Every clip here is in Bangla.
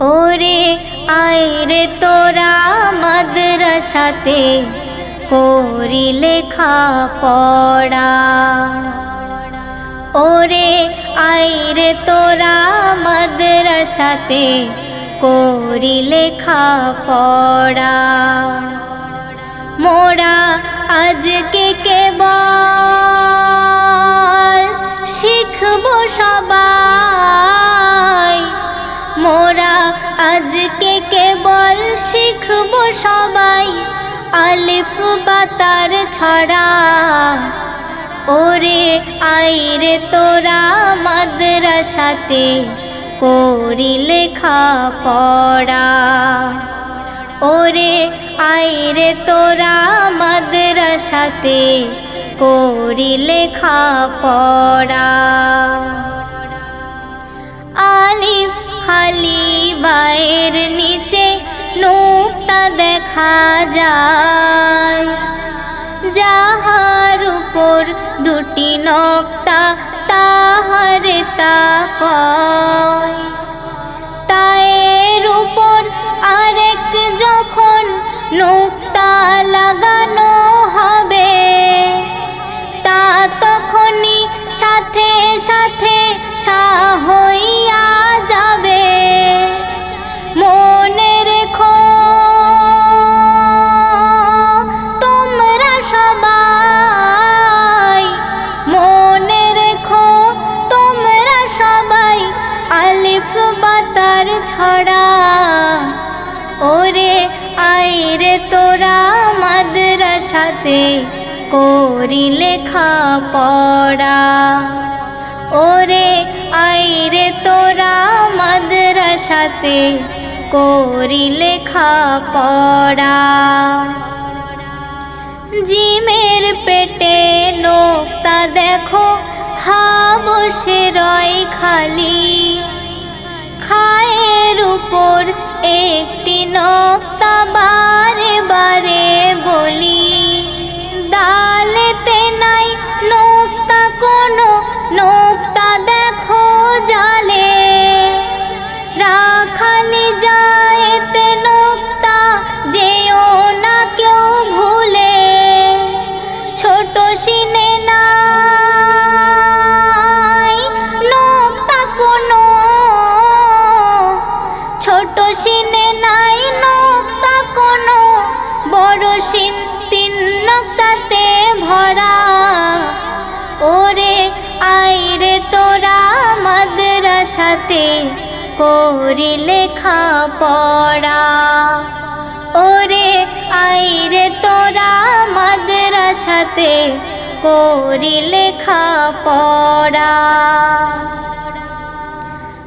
ওরে আইরে তোরা মাদ্রাসাতে করি লেখা পড়া ওরে আইরে তোরা মাদ্রাসাতে করি লেখা পড়া মোরা আজকে কেবল আজকে কেবল শিখব সবাই আলিফ বাতার ছড়া। ওরে আইরে তোরা মাদ্রাসাতে করি লেখা পড়া ওরে আইরে তোরা মাদ্রাসাতে করি লেখা পড়া আলিফ খালি বাইর নিচে নোকতা দেখা যায়। যাহার উপর দুটি নক্তা তাহার তা কয়। তায়ের উপর ছড়া ওরে আইরে তোরা মাদ্রাসাতে করি লেখা পড়া ওরে আইরে তোরা মাদ্রাসাতে করি লেখা পড়া জিমের পেটে নোকতা দেখো হা বসে রয় খালি। খায়ের উপর একটি নক্তা বারে বারে বলি ডালেতে সিন তিন নক্তাতে ভরা। ওরে আইরে তোরা মাদ্রাসাতে করি লেখা পড়া ওরে আইরে তোরা মাদ্রাসাতে করি লেখা পড়া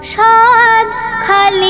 সাদ খালি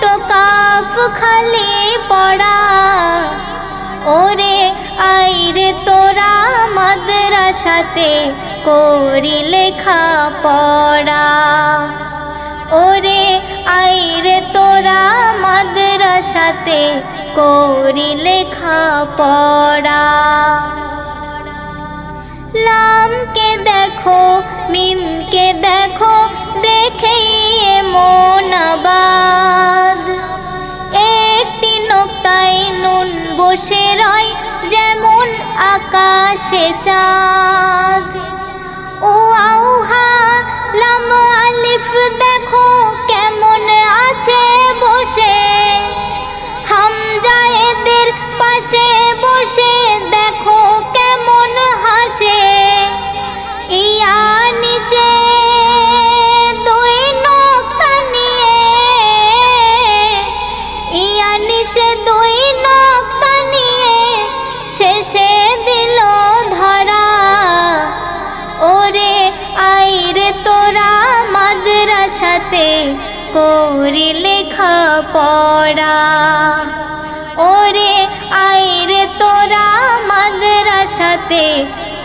ছোট কাফ খালি পড়া। ওরে আইরে তোরা মাদ্রাসাতে করি লেখা পড়া ওরে আইরে তোরা মাদ্রাসাতে করি লেখা পড়া লামকে 家。পড়া। ওরে আইরে তোরা মাদ্রাসাতে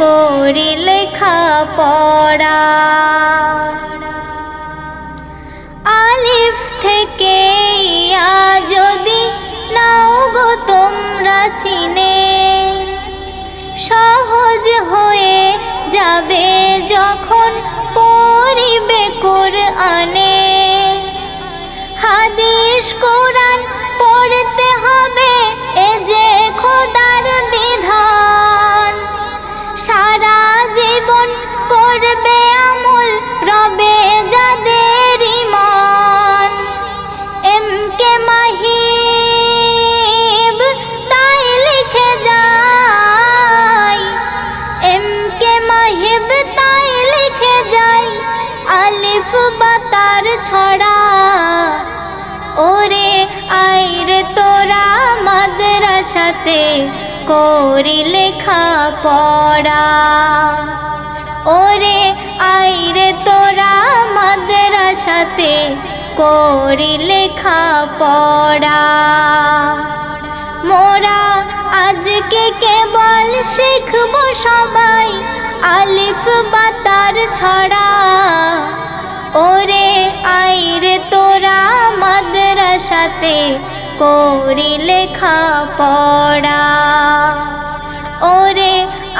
করি লেখা পড়া আলিফ থেকে যদি নাও গো তোমরা চিনে। সহজ হয়ে যাবে যখন পড়িবে কোরআনে হাদিস কোরআন মাদ্রাসাতে করি লেখা পড়া ওরে আইরে তোরা মাদ্রাসাতে করি লেখা পড়া মোরা আজকে কেবল শিখব সবাই আলিফ বাতার ছড়া। ওরে আইরে তোরা মাদ্রাসাতে করি লেখা পড়া ওরে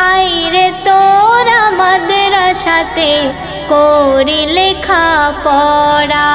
আইরে তোরা মাদ্রাসাতে করি লেখা পড়া